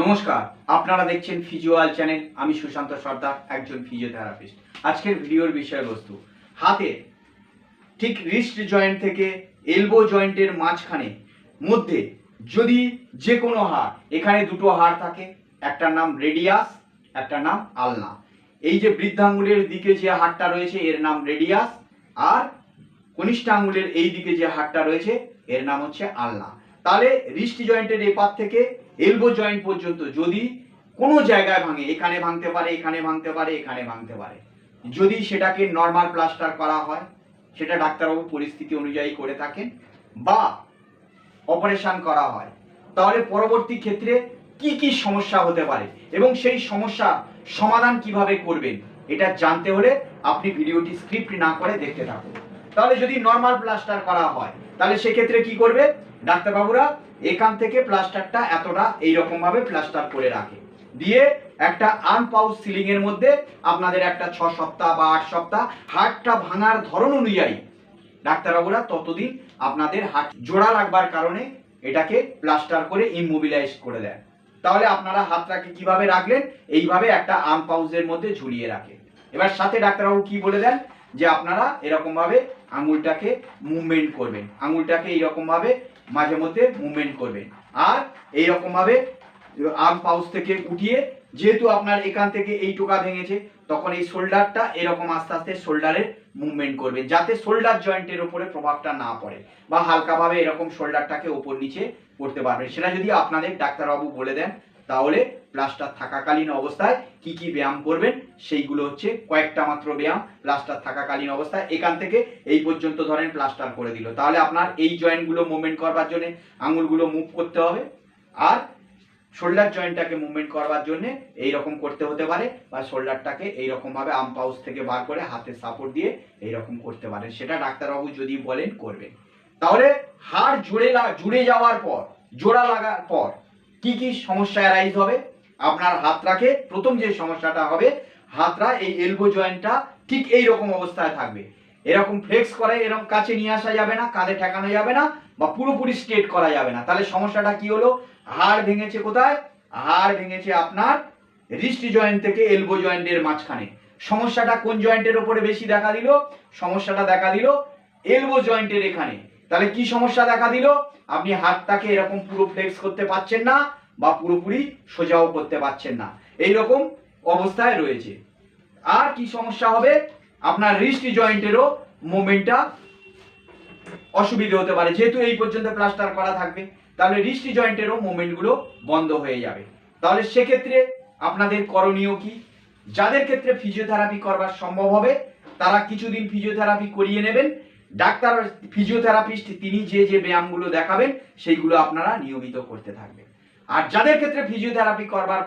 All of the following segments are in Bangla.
নমস্কার, আপনারা দেখছেন ফিজিওয়াল চ্যানেল আমি সুশান্ত সর্দার, একজন ফিজিওথেরাপিস্ট আজকের ভিডিওর বিষয়বস্তু, হাতে ঠিক রিস্ট জয়েন্ট থেকে এলবো জয়েন্টের মাঝখানে, মধ্যে যদি যে কোনো হাড়, এখানে দুটো হাড় থাকে একটার নাম রেডিয়াস একটার নাম আলনা এই যে বৃদ্ধাঙ্গুলের দিকে যে হাড়টা রয়েছে, এর নাম রেডিয়াস আর কনিষ্ঠ আঙ্গুলের এই দিকে যে হাড়টা রয়েছে, এর নাম হচ্ছে আলনা তাহলে রিস্ট জয়েন্টের এপার থেকে এলবো জয়েন্ট পর্যন্ত যদি কোনো জায়গায় ভাঙে, এখানে ভাঙতে পারে, এখানে ভাঙতে পারে, এখানে ভাঙতে পারে। যদি সেটাকে নর্মাল প্লাস্টার করা হয়, সেটা ডাক্তারবাবু পরিস্থিতি অনুযায়ী করে থাকেন বা অপারেশন করা হয়, তাহলে পরবর্তী ক্ষেত্রে কি কি সমস্যা হতে পারে এবং সেই সমস্যা সমাধান কীভাবে করবেন, এটা জানতে হলে আপনি ভিডিওটি স্ক্রিপ্ট না করে দেখতে থাকুন। তাহলে যদি নর্মাল প্লাস্টার করা হয় তাহলে সেক্ষেত্রে কি করবে? ডাক্তারবাবুরা এখান থেকে প্লাস্টারটা এতটা এইরকম ভাবে প্লাস্টার করে রাখে। দিয়ে একটা আনপাউস সিলিং এর মধ্যে আপনাদের একটা ছ সপ্তাহ বা আট সপ্তাহ হাড়টা ভাঙার ধরন অনুযায়ী ডাক্তারবাবুরা ততদিন আপনাদের হাট জোড়া রাখবার কারণে এটাকে প্লাস্টার করে ইমোবিলাইজ করে দেন। তাহলে আপনারা হাতটাকে কীভাবে রাখলেন? এইভাবে একটা আর্ম পাউজের মধ্যে ঝুলিয়ে রাখে। এবার সাথে ডাক্তারবাবু কি বলে দেন? যে আপনারা এরকম ভাবে আঙুলটাকে মুভমেন্ট করবেন। আঙুলটাকে এইরকম ভাবে মাঝে মধ্যে মুভমেন্ট করবেন। আর এইরকম ভাবে আর্ম পাউচ থেকে উঠিয়ে, যেহেতু আপনার এখান থেকে এই টোকা ভেঙেছে, তখন এই শোল্ডারটা এরকম আস্তে আস্তে শোল্ডারের মুভমেন্ট করবেন, যাতে শোল্ডার জয়েন্টের উপরে প্রভাবটা না পড়ে বা হালকাভাবে এরকম শোল্ডারটাকে ওপর নিচে করতে পারবেন। সেটা যদি আপনাদের ডাক্তারবাবু বলে দেন তাহলে প্লাস্টার থাকাকালীন অবস্থায় কি কি ব্যায়াম করবেন? সেইগুলো হচ্ছে কয়েকটা মাত্র ব্যায়াম প্লাস্টার থাকাকালীন অবস্থায়। এখান থেকে এই পর্যন্ত ধরেন প্লাস্টার করে দিল। তাহলে আপনার এই জয়েন্টগুলো মুভমেন্ট করবার জন্য আঙুলগুলো মুভ করতে হবে। আর শোল্ডার জয়েন্টটাকে মুভমেন্ট করবার জন্য এই রকম করতে হতে পারে বা শোল্ডারটাকে এই রকম ভাবে আর্ম পাউচ থেকে বার করে হাতে সাপোর্ট দিয়ে এই রকম করতে পারেন। সেটা ডাক্তারবাবু যদি বলেন, করবেন। তাহলে হাড় জুড়ে জুড়ে যাওয়ার পর, জোড়া লাগার পর কি কি সমস্যা অ্যারাইজ হবে? আপনার হাতটাকে প্রথম যে সমস্যাটা হবে হাতটা এই এলবো জয়েন্টটা ঠিক এই রকম অবস্থায় থাকবে। এরকম ফ্লেক্স করে, এরকম কাছে নিয়ে আসা যাবে না, কাঁধে ঠেকানো যাবে না, বা পুরোপুরি স্ট্রেট করা যাবে না। তাহলে সমস্যাটা কি হলো? হাড় ভেঙেছে কোথায়? হাড় ভেঙেছে আপনার রিস্ট জয়েন্ট থেকে এলবো জয়েন্টের মাঝখানে। সমস্যাটা কোন জয়েন্টের ওপরে বেশি দেখা দিল? সমস্যাটা দেখা দিল এলবো জয়েন্টের এখানে। তাহলে কি সমস্যা দেখা দিল? আপনি হাতটাকে এরকম পুরো ফ্লেক্স করতে পারছেন না বা পুরোপুরি সোজাও করতে পারছেন না। এই রকম অবস্থায় রয়েছে। আর কি সমস্যা হবে? আপনার রিস্ট জয়েন্টেরও মুভমেন্টটা অসুবিধে হতে পারে। যেহেতু এই পর্যন্ত প্লাস্টার করা থাকবে, তাহলে রিস্ট জয়েন্টেরও মুভমেন্টগুলো বন্ধ হয়ে যাবে। তাহলে সেক্ষেত্রে আপনাদের করণীয় কি? যাদের ক্ষেত্রে ফিজিওথেরাপি করবার সম্ভব হবে, তারা কিছুদিন ফিজিওথেরাপি করিয়ে নেবেন। ডাক্তার ফিজিওথেরাপিস্ট তিনি যে যে ব্যায়ামগুলো দেখাবেন, সেইগুলো আপনারা নিয়মিত করতে থাকবেন। আর যাদের ক্ষেত্রে ফিজিওথেরাপি করবার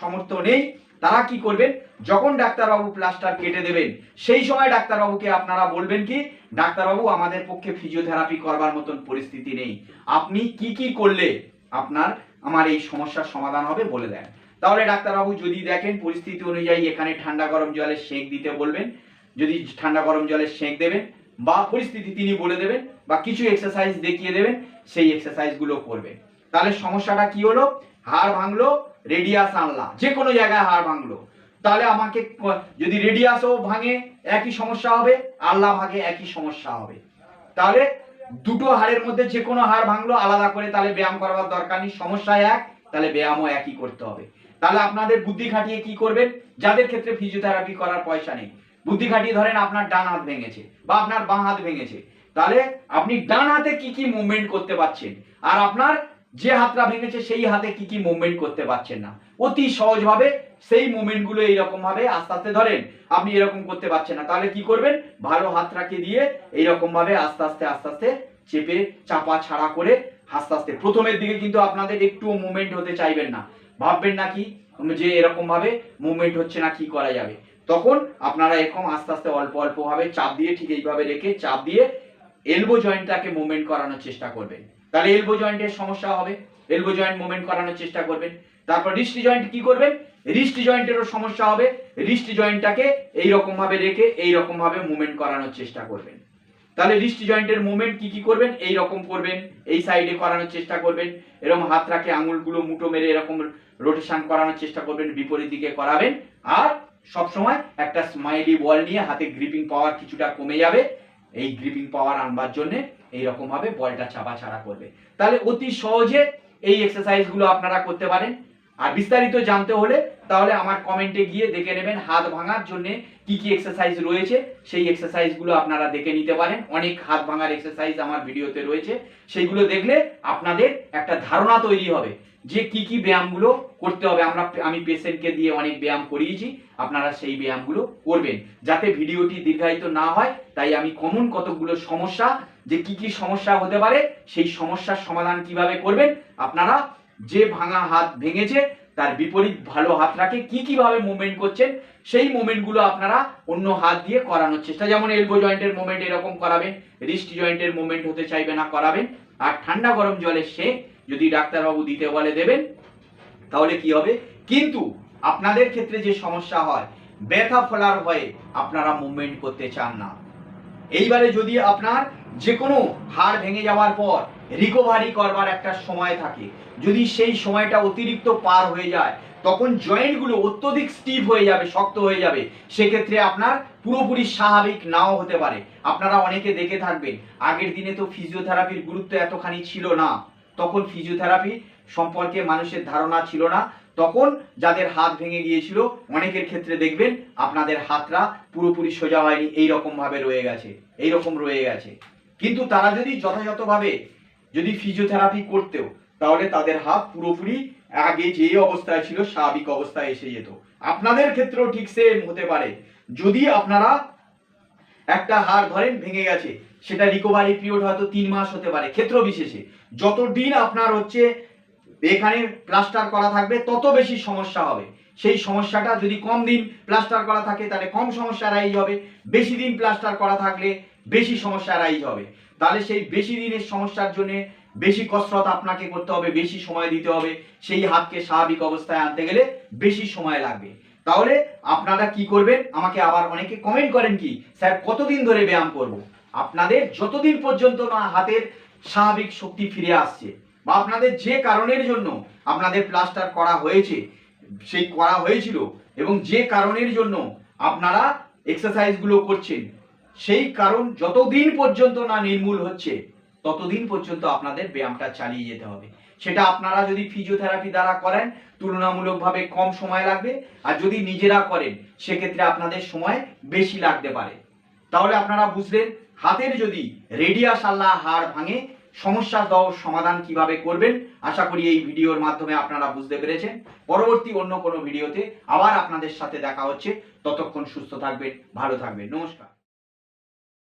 সামর্থ্য নেই, তারা কি করবেন? যখন ডাক্তারবাবু প্লাস্টার কেটে দেবেন, সেই সময় ডাক্তারবাবুকে আপনারা বলবেন কি, ডাক্তারবাবু, আমাদের পক্ষে ফিজিওথেরাপি করবার মতন পরিস্থিতি নেই। আপনি কি কি করলে আপনার, আমার এই সমস্যার সমাধান হবে? বলে দেন। তাহলে ডাক্তারবাবু যদি দেখেন পরিস্থিতি অনুযায়ী এখানে ঠান্ডা গরম জলে সেঁক দিতে বলবেন, যদি ঠান্ডা গরম জলে সেঁক দেবেন বা পরিস্থিতি তিনি বলে দেবেন বা কিছু এক্সারসাইজ দেখিয়ে দেবেন, সেই এক্সারসাইজগুলো করবেন। তাহলে সমস্যাটা কি হলো? হাড় ভাঙলো রেডিয়াস আনলা। যে কোনো জায়গায় হাড় ভাঙলো। তাহলে আমাকে যদি রেডিয়াসও ভাঙে, একই সমস্যা হবে আল্লাহ ভাগে একই সমস্যা হবে। তাহলে দুটো হাড়ের মধ্যে যে কোনো হাড় ভাঙলো, আলাদা করে তাহলে ব্যায়াম করার দরকার নেই। সমস্যা এক, তাহলে ব্যায়ামও একই করতে হবে। তাহলে আপনাদের বুদ্ধি খাটিয়ে কি করবেন? যাদের ক্ষেত্রে ফিজিওথেরাপি করার পয়সা নেই বুদ্ধি খাটিয়ে ধরেন আপনার ডান হাত ভেঙেছে বা আপনার বাঁ হাত ভেঙেছে। তাহলে আপনি ডান হাতে কি কি মুভমেন্ট করতে পারছেন? আর আপনার যে হাতটা ভেঙেছে সেই হাতে কি কি মুভমেন্ট করতে পারছেন না? অতি সহজভাবে সেই মুভমেন্টগুলো এইরকম ভাবে আস্তে আস্তে ধরেন, আপনি এরকম করতে পারছেন না। তাহলে কি করবেন? ভালো হাতটাকে দিয়ে এইরকম ভাবে আস্তে আস্তে আস্তে আস্তে চেপে, চাপা, ছাড়া করে আস্তে আস্তে। প্রথমের দিকে কিন্তু আপনাদের একটুও মুভমেন্ট হতে চাইবেন না। ভাববেন না কি? যে এরকম ভাবে মুভমেন্ট হচ্ছে না, কি করা যাবে? তখন আপনারা এরকম আস্তে আস্তে অল্প অল্প ভাবে চাপ দিয়ে ঠিক এইভাবে রেখে চাপ দিয়ে এলবো জয়েন্টটাকে মুভমেন্ট করানোর চেষ্টা করবেন। তাহলে এলবো জয়েন্টের সমস্যা হবে। এলবো জয়েন্ট মুভমেন্ট করানোর চেষ্টা করবেন। তারপর রিস্ট জয়েন্ট কি করবেন? রিস্ট জয়েন্টেরও সমস্যা হবে। রিস্ট জয়েন্টটাকে এই রকম ভাবে রেখে এই রকম ভাবে মুভমেন্ট করানোর চেষ্টা করবেন। তাহলে রিস্ট জয়েন্টের মুভমেন্ট কি কি করবেন? এই রকম করবেন। এই সাইডে করানোর চেষ্টা করবেন। এরকম হাত রাখে, আঙুলগুলো মুঠো মেরে এরকম রোটেশন করানোর চেষ্টা করবেন। বিপরীত দিকে করাবেন। আর সব সময় একটা স্মাইলি বল নিয়ে হাতে গ্রিপিং পাওয়ার কিছুটা কমে যাবে। এই গ্রিপিং পাওয়ার আনবার জন্য এইরকম ভাবে বলটা চাপা ছাড়া করবে। তাহলে অতি সহজে এই এক্সারসাইজগুলো আপনারা করতে পারেন। আর বিস্তারিত জানতে হলে তাহলে আমার কমেন্টে গিয়ে দেখে নেবেন হাত ভাঙার জন্য কি কি এক্সারসাইজ রয়েছে। সেই এক্সারসাইজগুলো আপনারা দেখে নিতে পারেন। অনেক হাত ভাঙার এক্সারসাইজ আমার ভিডিওতে রয়েছে। সেইগুলো দেখলে আপনাদের একটা ধারণা তৈরি হবে। যে কি কি ব্যায়ামগুলো করতে হবে, আমরা আমি পেশেন্টকে দিয়ে অনেক ব্যায়াম করিয়েছি, আপনারা সেই ব্যায়ামগুলো করবেন। যাতে ভিডিওটি দীর্ঘায়িত না হয়, তাই আমি কমন কতগুলো সমস্যা, যে কি কি সমস্যা হতে পারে, সেই সমস্যার সমাধান কীভাবে করবেন, আপনারা যে ভাঙা হাত ভেঙেছে, তার বিপরীত ভালো হাত রাখে কি কীভাবে মুভমেন্ট করছেন, সেই মুভমেন্টগুলো আপনারা অন্য হাত দিয়ে করানোর চেষ্টা, যেমন এলবো জয়েন্টের মুভমেন্ট এরকম করাবেন রিস্ট জয়েন্টের মুভমেন্ট হতে চাইবে না করাবেন, আর ঠান্ডা গরম জলে সে যদি ডাক্তারবাবু দিতে বলে দেবেন, তাহলে কি হবে? কিন্তু আপনাদের ক্ষেত্রে যে সমস্যা হয়, ব্যথা ফলার ভয়ে আপনারা মুভমেন্ট করতে চান না। এইবারে যদি আপনার যে কোনো হাড় ভেঙে যাওয়ার পর রিকভারি করবার একটা সময় থাকে, যদি সেই সময়টা অতিরিক্ত পার হয়ে যায়, তখন জয়েন্টগুলো অত্যধিক স্টিফ হয়ে যাবে, শক্ত হয়ে যাবে। সেক্ষেত্রে আপনার পুরোপুরি স্বাভাবিক নাও হতে পারে। আপনারা অনেকে দেখে থাকবেন, আগের দিনে তো ফিজিওথেরাপির গুরুত্ব এতখানি ছিল না। তখন ফিজিওথেরাপি সম্পর্কে মানুষের ধারণা ছিল না। তখন যাদের হাত ভেঙে গিয়েছিল, অনেকের ক্ষেত্রে দেখবেন আপনাদের হাতরা পুরোপুরি সোজা হয়নি এই রকম ভাবে রয়ে গেছে এই রকম রয়ে গেছে। কিন্তু তারা যদি যথাযথভাবে যদি ফিজিওথেরাপি করতেও, তাহলে তাদের হাত পুরোপুরি আগে যে অবস্থায় ছিল, স্বাভাবিক অবস্থায় এসে যেত। আপনাদের ক্ষেত্রেও ঠিক সেম হতে পারে। যদি আপনারা একটা হাড় ধরেন ভেঙে গেছে, সেটা রিকভারি পিরিয়ড হয়তো তিন মাস হতে পারে, ক্ষেত্র বিশেষে। যত দিন আপনার হচ্ছে এখানে প্লাস্টার করা থাকবে, তত বেশি সমস্যা হবে। সেই সমস্যাটা যদি কম দিন প্লাস্টার করা থাকে, তাহলে কম সমস্যা রাইজ হবে। বেশি দিন প্লাস্টার করা থাকলে বেশি সমস্যা রাইজ হবে। তাহলে সেই বেশি দিনের সমস্যার জন্য বেশি কসরত আপনাকে করতে হবে, বেশি সময় দিতে হবে। সেই হাতকে স্বাভাবিক অবস্থায় আনতে গেলে বেশি সময় লাগবে। তাহলে আপনারা কি করবেন? আমাকে আবার অনেকে কমেন্ট করেন কি, স্যার, কতদিন ধরে ব্যায়াম করব? আপনাদের যতদিন পর্যন্ত না হাতের স্বাভাবিক শক্তি ফিরে আসছে বা আপনাদের যে কারণের জন্য আপনাদের প্লাস্টার করা হয়েছে, সেই করা হয়েছিল এবং যে কারণের জন্য আপনারা এক্সারসাইজগুলো করছেন, সেই কারণ যতদিন পর্যন্ত না নির্মূল হচ্ছে, ততদিন পর্যন্ত আপনাদের ব্যায়ামটা চালিয়ে যেতে হবে। সেটা আপনারা যদি ফিজিওথেরাপি দ্বারা করেন, তুলনামূলকভাবে কম সময় লাগবে। আর যদি নিজেরা করেন, সেক্ষেত্রে আপনাদের সময় বেশি লাগতে পারে। তাহলে আপনারা বুঝলেন, হাতের যদি রেডিয়াস আল্লাহ হাড় ভাঙে, সমস্যার দাও সমাধান কীভাবে করবেন, আশা করি এই ভিডিওর মাধ্যমে আপনারা বুঝতে পেরেছেন। পরবর্তী অন্য কোনো ভিডিওতে আবার আপনাদের সাথে দেখা হচ্ছে। ততক্ষণ সুস্থ থাকবেন, ভালো থাকবেন। নমস্কার।